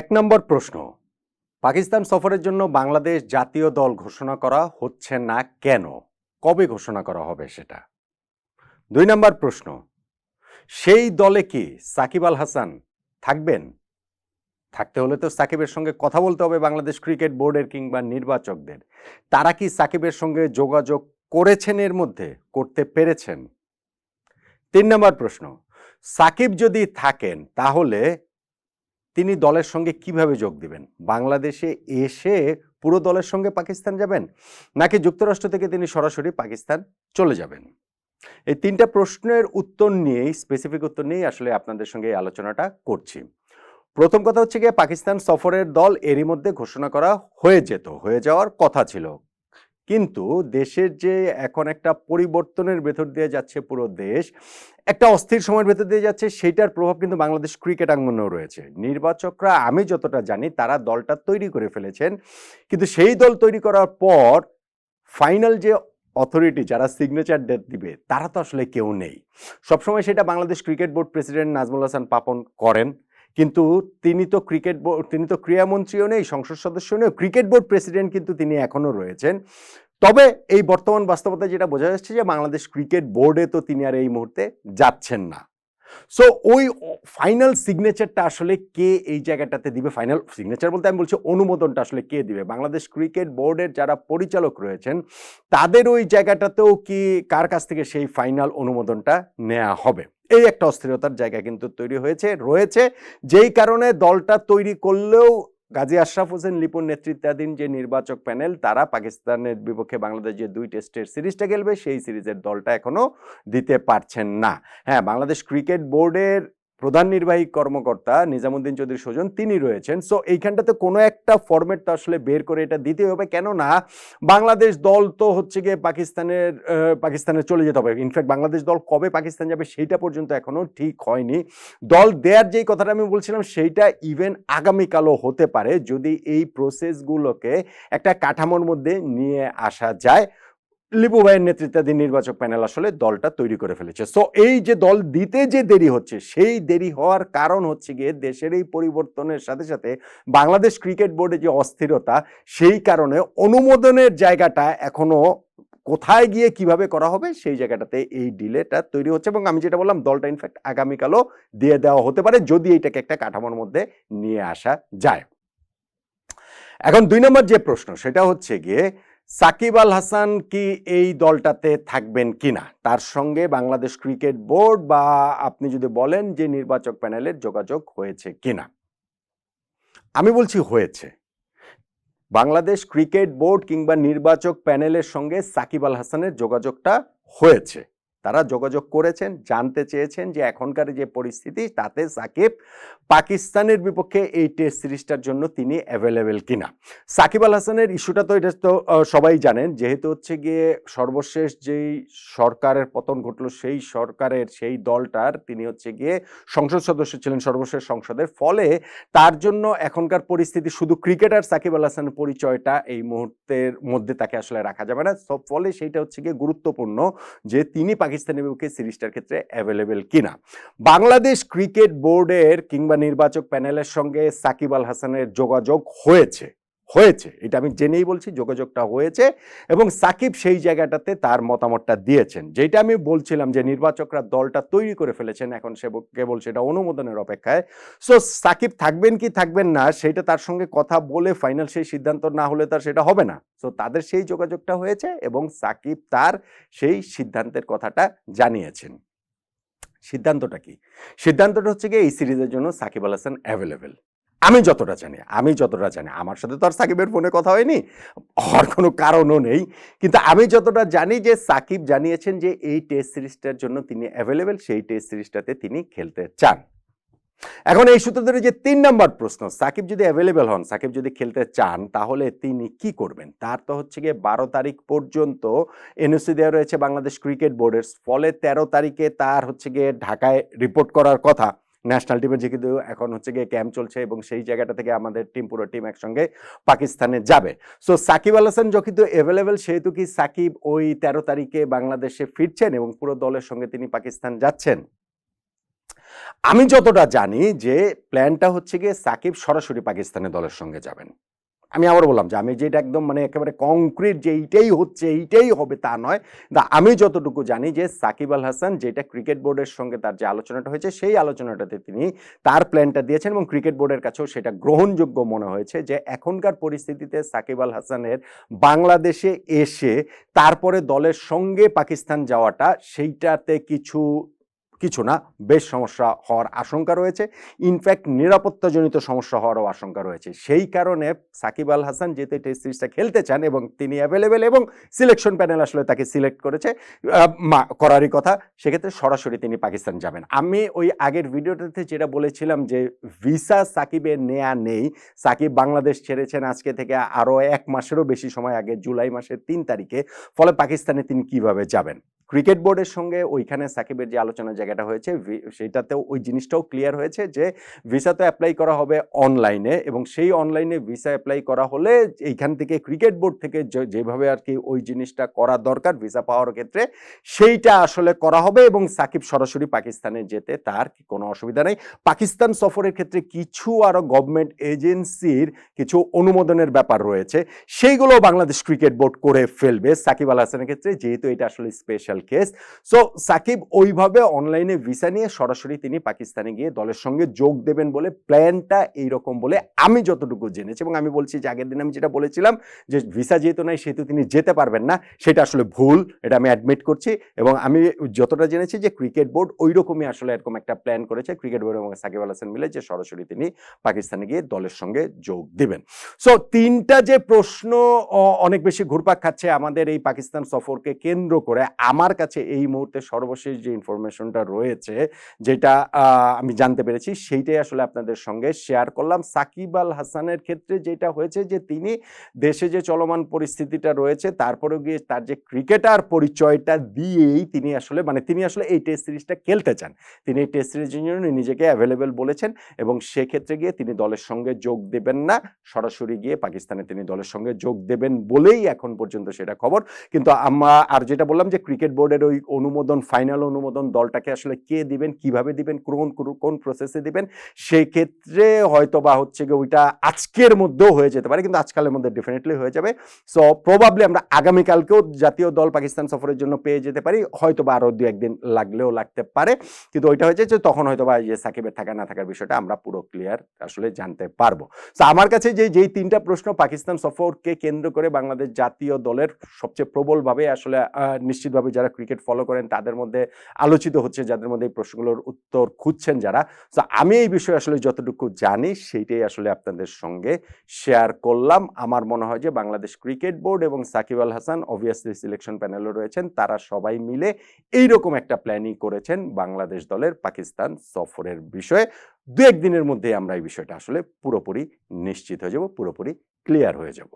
এক নম্বর প্রশ্ন, পাকিস্তান সফরের জন্য বাংলাদেশ জাতীয় দল ঘোষণা করা হচ্ছে না কেন? কবে ঘোষণা করা হবে সেটা? দুই নম্বর প্রশ্ন, সেই দলে কি সাকিব আল হাসান থাকবেন? থাকতে হলে তো সাকিবের সঙ্গে কথা বলতে হবে বাংলাদেশ ক্রিকেট বোর্ডের কিংবা নির্বাচকদের। তারা কি সাকিবের সঙ্গে যোগাযোগ করেছেন এর মধ্যে? করতে পেরেছেন? তিন নম্বর প্রশ্ন, সাকিব যদি থাকেন তাহলে তিনি দলের সঙ্গে কীভাবে যোগ দিবেন? বাংলাদেশে এসে পুরো দলের সঙ্গে পাকিস্তান যাবেন? নাকি যুক্তরাষ্ট্র থেকে তিনি সরাসরি পাকিস্তান চলে যাবেন? এই তিনটা প্রশ্নের উত্তর নিয়েই স্পেসিফিক উত্তর নিয়েই আসলে আপনাদের সঙ্গে এই আলোচনাটা করছি। প্রথম কথা হচ্ছে গিয়ে, পাকিস্তান সফরের দল এরই মধ্যে ঘোষণা করা হয়ে যেত, হয়ে যাওয়ার কথা ছিল। কিন্তু দেশের যে এখন একটা পরিবর্তনের ভেতর দিয়ে যাচ্ছে পুরো দেশ, একটা অস্থির সময়ের ভেতর দিয়ে যাচ্ছে, সেইটার প্রভাব কিন্তু বাংলাদেশ ক্রিকেট আঙ্গনেও রয়েছে। নির্বাচকরা, আমি যতটা জানি, তারা দলটা তৈরি করে ফেলেছেন। কিন্তু সেই দল তৈরি করার পর ফাইনাল যে অথরিটি যারা সিগনেচার ডেট দিবে, তারা তো আসলে কেউ নেই। সবসময় সেটা Bangladesh cricket board president Nazmul Hasan Papon করেন। কিন্তু তিনি তো ক্রিকেট বোর্ড তিনি তো ক্রীড়ামন্ত্রীও নেই, সংসদ সদস্য নেই ক্রিকেট বোর্ড প্রেসিডেন্ট কিন্তু তিনি এখনও রয়েছেন। তবে এই বর্তমান বাস্তবতায় যেটা বোঝা যাচ্ছে যে বাংলাদেশ ক্রিকেট বোর্ডে তো তিনি আর এই মুহূর্তে যাচ্ছেন না। সো ওই ফাইনাল সিগনেচারটা আসলে কে এই জায়গাটাতে দিবে? ফাইনাল সিগনেচার বলতে আমি বলছি অনুমোদনটা আসলে কে দিবে? বাংলাদেশ ক্রিকেট বোর্ডের যারা পরিচালক রয়েছেন, তাদের ওই জায়গাটাতেও কি কার কাছ থেকে সেই ফাইনাল অনুমোদনটা নেওয়া হবে? এই একটা অস্থিরতার জায়গা কিন্তু তৈরি হয়েছে, রয়েছে। যেই কারণে দলটা তৈরি করলেও গাজী আশরাফ হোসেন লিপুর নেতৃত্বাধীন যে নির্বাচক প্যানেল, তারা পাকিস্তানের বিপক্ষে বাংলাদেশ যে দুই টেস্টের সিরিজটা খেলবে, সেই সিরিজের দলটা এখনও দিতে পারছেন না। হ্যাঁ বাংলাদেশ ক্রিকেট বোর্ডের প্রধান নির্বাহী কর্মকর্তা নিজামুদ্দিন চৌধুরী সুজন তিনি রয়েছেন। সো এইখানটাতে কোনো একটা ফরম্যাট তো আসলে বের করে এটা দিতে হবে। কেননা, বাংলাদেশ দল তো হচ্ছে গিয়ে পাকিস্তানের পাকিস্তানে চলে যেতে হবে। ইনফ্যাক্ট বাংলাদেশ দল কবে পাকিস্তান যাবে সেইটা পর্যন্ত এখনও ঠিক হয়নি। দল দেয়ার যেই কথাটা আমি বলছিলাম, সেইটা ইভেন আগামীকালও হতে পারে যদি এই প্রসেসগুলোকে একটা কাঠামোর মধ্যে নিয়ে আসা যায়। লিপু ভাইয়ের নেতৃত্বাধীন নির্বাচক প্যানেল আসলে দলটা তৈরি করে ফেলেছে। সো এই যে দল দিতে যে দেরি হচ্ছে, সেই দেরি হওয়ার কারণ হচ্ছে গিয়ে দেশের এই পরিবর্তনের সাথে সাথে বাংলাদেশ ক্রিকেট বোর্ডে যে অস্থিরতা, সেই কারণে অনুমোদনের জায়গাটা এখনও কোথায় গিয়ে কীভাবে করা হবে, সেই জায়গাটাতে এই ডিলেটা তৈরি হচ্ছে এবং আমি যেটা বললাম, দলটা ইনফ্যাক্ট আগামীকালও দিয়ে দেওয়া হতে পারে যদি এইটাকে একটা কাঠামোর মধ্যে নিয়ে আসা যায়। এখন দুই নম্বর যে প্রশ্ন, সেটা হচ্ছে গিয়ে সাকিব আল হাসান কি এই দলটাতে থাকবেন কি না তার সঙ্গে বাংলাদেশ ক্রিকেট বোর্ড বা আপনি যদি বলেন যে নির্বাচক প্যানেলের যোগাযোগ হয়েছে কি না আমি বলছি হয়েছে। বাংলাদেশ ক্রিকেট বোর্ড কিংবা নির্বাচক প্যানেলের সঙ্গে সাকিব আল হাসানের যোগাযোগটা হয়েছে। তারা যোগাযোগ করেছেন, জানতে চেয়েছেন যে এখনকার যে পরিস্থিতি, তাতে সাকিব পাকিস্তানের বিপক্ষে এই টেস্ট সিরিজটার জন্য তিনি অ্যাভেলেবেল কিনা। সাকিব আল হাসানের ইস্যুটা তো এটা তো সবাই জানেন। যেহেতু হচ্ছে গিয়ে সর্বশেষ যেই সরকারের পতন ঘটলো, সেই সরকারের, সেই দলটার, তিনি হচ্ছে গিয়ে সংসদ সদস্য ছিলেন সর্বশেষ সংসদের। ফলে তার জন্য এখনকার পরিস্থিতি, শুধু ক্রিকেটার সাকিব আল হাসানের পরিচয়টা এই মুহূর্তের মধ্যে তাকে আসলে রাখা যাবে না। ফলে সেইটা হচ্ছে গিয়ে গুরুত্বপূর্ণ যে তিনি পাকিস্তানের বিপক্ষে সিরিজটার ক্ষেত্রে অ্যাভেলেবেল কিনা? বাংলাদেশ ক্রিকেট বোর্ডের কিংবা নির্বাচক প্যানেলের সঙ্গে সাকিব আল হাসানের যোগাযোগ হয়েছে। হয়েছে। এটা আমি জেনেই বলছি, যোগাযোগটা হয়েছে এবং সাকিব সেই জায়গাটাতে তার মতামতটা দিয়েছেন। যেটা আমি বলছিলাম যে নির্বাচকরা দলটা তৈরি করে ফেলেছেন, এখন সে কেবল সেটা অনুমোদনের অপেক্ষায়। সো সাকিব থাকবেন কি থাকবেন না, সেটা তার সঙ্গে কথা বলে ফাইনাল সেই সিদ্ধান্ত না হলে তার সেটা হবে না। সো তাদের সেই যোগাযোগটা হয়েছে এবং সাকিব তার সেই সিদ্ধান্তের কথাটা জানিয়েছেন। সিদ্ধান্তটা কি? সিদ্ধান্তটা হচ্ছে কি এই সিরিজের জন্য সাকিব আল হাসান অ্যাভেলেবেল আমি যতটা জানি, আমি যতটা জানি, আমার সাথে তো আর সাকিবের ফোনে কথা হয়নি, হওয়ার কোনো কারণও নেই। কিন্তু আমি যতটা জানি যে সাকিব জানিয়েছেন যে এই টেস্ট সিরিজটার জন্য তিনি অ্যাভেলেবেল সেই টেস্ট সিরিজটাতে তিনি খেলতে চান। এখন এই সূত্র ধরে যে তিন নম্বর প্রশ্ন, সাকিব যদি অ্যাভেলেবেল হন, সাকিব যদি খেলতে চান, তাহলে তিনি কি করবেন? তার তো হচ্ছে গিয়ে বারো তারিখ পর্যন্ত এনওসি দেওয়া রয়েছে বাংলাদেশ ক্রিকেট বোর্ডের, ফলে তেরো তারিখে তার হচ্ছে গিয়ে ঢাকায় রিপোর্ট করার কথা। ন্যাশনাল টিমে যে কিন্তু এখন হচ্ছে গিয়ে ক্যাম্প চলছে এবং সেই জায়গাটা থেকে আমাদের টিম পুরো টিম একসঙ্গে পাকিস্তানে যাবে। সো সাকিব আল হাসান কিন্তু অ্যাভেলেবেল সেহেতু কি সাকিব ওই তেরো তারিখে বাংলাদেশে ফিরছেন এবং পুরো দলের সঙ্গে তিনি পাকিস্তান যাচ্ছেন? আমি যতটা জানি যে প্ল্যানটা হচ্ছে গিয়ে সাকিব সরাসরি পাকিস্তানের দলের সঙ্গে যাবেন। আমি আবার বললাম যে আমি যেটা একদম মানে একেবারে কংক্রিট যে এইটাই হচ্ছে, এইটাই হবে তা নয়। দা আমি যতটুকু জানি যে সাকিব আল হাসান যেটা ক্রিকেট বোর্ডের সঙ্গে তার যে আলোচনাটা হয়েছে, সেই আলোচনাটাতে তিনি তার প্ল্যানটা দিয়েছেন এবং ক্রিকেট বোর্ডের কাছেও সেটা গ্রহণযোগ্য মনে হয়েছে যে এখনকার পরিস্থিতিতে সাকিব আল হাসানের বাংলাদেশে এসে তারপরে দলের সঙ্গে পাকিস্তান যাওয়াটা, সেইটাতে কিছু কিছু না, বেশ সমস্যা হওয়ার আশঙ্কা রয়েছে। ইনফ্যাক্ট নিরাপত্তাজনিত সমস্যা হওয়ারও আশঙ্কা রয়েছে। সেই কারণে সাকিব আল হাসান যেতে টেস্ট সিরিজটা খেলতে চান এবং তিনি অ্যাভেলেবেল এবং সিলেকশন প্যানেল আসলে তাকে সিলেক্ট করেছে। করারই কথা। সেক্ষেত্রে সরাসরি তিনি পাকিস্তান যাবেন। আমি ওই আগের ভিডিওটাতে যেটা বলেছিলাম যে ভিসা সাকিবের নেয়া নেই। সাকিব বাংলাদেশ ছেড়েছেন আজকে থেকে আরও এক মাসেরও বেশি সময় আগে, জুলাই মাসের তিন তারিখে। ফলে পাকিস্তানে তিনি কীভাবে যাবেন? ক্রিকেট বোর্ডের সঙ্গে ওইখানে সাকিবের যে আলোচনার জায়গাটা হয়েছে সেইটাতেও ওই জিনিসটাও ক্লিয়ার হয়েছে যে ভিসা তো অ্যাপ্লাই করা হবে অনলাইনে এবং সেই অনলাইনে ভিসা অ্যাপ্লাই করা হলে এইখান থেকে ক্রিকেট বোর্ড থেকে যেভাবে আর কি ওই জিনিসটা করা দরকার, ভিসা পাওয়ার ক্ষেত্রে সেইটা আসলে করা হবে এবং সাকিব সরাসরি পাকিস্তানে যেতে তার কোনো অসুবিধা নেই। পাকিস্তান সফরের ক্ষেত্রে কিছু আরও গভর্নমেন্ট এজেন্সির কিছু অনুমোদনের ব্যাপার রয়েছে সেইগুলো বাংলাদেশ ক্রিকেট বোর্ড করে ফেলবে সাকিব আল হাসানের ক্ষেত্রে, যেহেতু এটা আসলে স্পেশাল কেস সো সাকিব ওইভাবে অনলাইনে ভিসা নিয়ে সরাসরি তিনি পাকিস্তানে গিয়ে দলের সঙ্গে যোগ দেবেন বলে প্ল্যানটা এইরকম বলে আমি যতটুকু জেনেছি এবং আমি বলছি যে আগের দিন আমি যেটা বলেছিলাম যে ভিসা যেহেতু নাই, সেহেতু তিনি যেতে পারবেন না, সেটা আসলে ভুল, এটা আমি অ্যাডমিট করছি এবং আমি যতটা জেনেছি যে ক্রিকেট বোর্ড ওই রকমই আসলে এরকম একটা প্ল্যান করেছে ক্রিকেট বোর্ড এবং সাকিব আল হাসান মিলে যে সরাসরি তিনি পাকিস্তানে গিয়ে দলের সঙ্গে যোগ দিবেন। সো তিনটা যে প্রশ্ন অনেক বেশি ঘুরপাক খাচ্ছে আমাদের এই পাকিস্তান সফরকে কেন্দ্র করে, আমার কাছে এই মুহূর্তে সর্বশেষ যে ইনফরমেশনটা রয়েছে, যেটা আমি জানতে পেরেছি, সেইটাই আসলে আপনাদের সঙ্গে শেয়ার করলাম। সাকিব আল হাসানের ক্ষেত্রে যেটা হয়েছে যে, তিনি দেশে যে চলমান পরিস্থিতিটা রয়েছে, তারপরেও গিয়ে তার যে ক্রিকেটার পরিচয়টা দিয়েই তিনি আসলে মানে তিনি আসলে এই টেস্ট সিরিজটা খেলতে চান। তিনি এই টেস্ট সিরিজের জন্য নিজেকে অ্যাভেলেবেল বলেছেন এবং সেক্ষেত্রে গিয়ে তিনি দলের সঙ্গে যোগ দেবেন না। সরাসরি গিয়ে পাকিস্তানে তিনি দলের সঙ্গে যোগ দেবেন বলেই এখন পর্যন্ত সেটা খবর। কিন্তু আমরা আর যেটা বললাম যে ক্রিকেট বোর্ডের ওই অনুমোদন ফাইনাল অনুমোদন দলটাকে আসলে কে দিবেন, কীভাবে দিবেন, কোন কোন প্রসেসে দিবেন, সেই ক্ষেত্রে হয়তো বা হচ্ছে গিয়ে ওইটা আজকের মধ্যেও হয়ে যেতে পারে, কিন্তু আজকালের মধ্যে ডেফিনেটলি হয়ে যাবে। সো প্রবাবলি আমরা আগামীকালকেও জাতীয় দল পাকিস্তান সফরের জন্য পেয়ে যেতে পারি, হয়তো বা আরও দু একদিন লাগলেও লাগতে পারে, কিন্তু ওইটা হয়েছে যে তখন হয়তো বা যে সাকিবের থাকা, না থাকার বিষয়টা আমরা পুরো ক্লিয়ার আসলে জানতে পারব। তো আমার কাছে যে, যেই তিনটা প্রশ্ন, পাকিস্তান সফরকে কেন্দ্র করে বাংলাদেশ জাতীয় দলের সবচেয়ে প্রবলভাবে আসলে নিশ্চিতভাবে যারা ক্রিকেট ফলো করেন, তাদের মধ্যে আলোচিত হচ্ছে, যাদের মধ্যে এই প্রশ্নগুলোর উত্তর খুঁজছেন যারা। তো আমি এই বিষয়ে আসলে যতটুকু জানি, সেইটাই আসলে আপনাদের সঙ্গে শেয়ার করলাম। আমার মনে হয় যে বাংলাদেশ ক্রিকেট বোর্ড এবং সাকিব আল হাসান অবভিয়াসলি সিলেকশন প্যানেলও রয়েছেন। তারা সবাই মিলে এইরকম একটা প্ল্যানিং করেছেন বাংলাদেশ দলের পাকিস্তান সফরের বিষয়ে। দু একদিনের মধ্যেই আমরা এই বিষয়টা আসলে পুরোপুরি নিশ্চিত হয়ে যাব, পুরোপুরি ক্লিয়ার হয়ে যাব।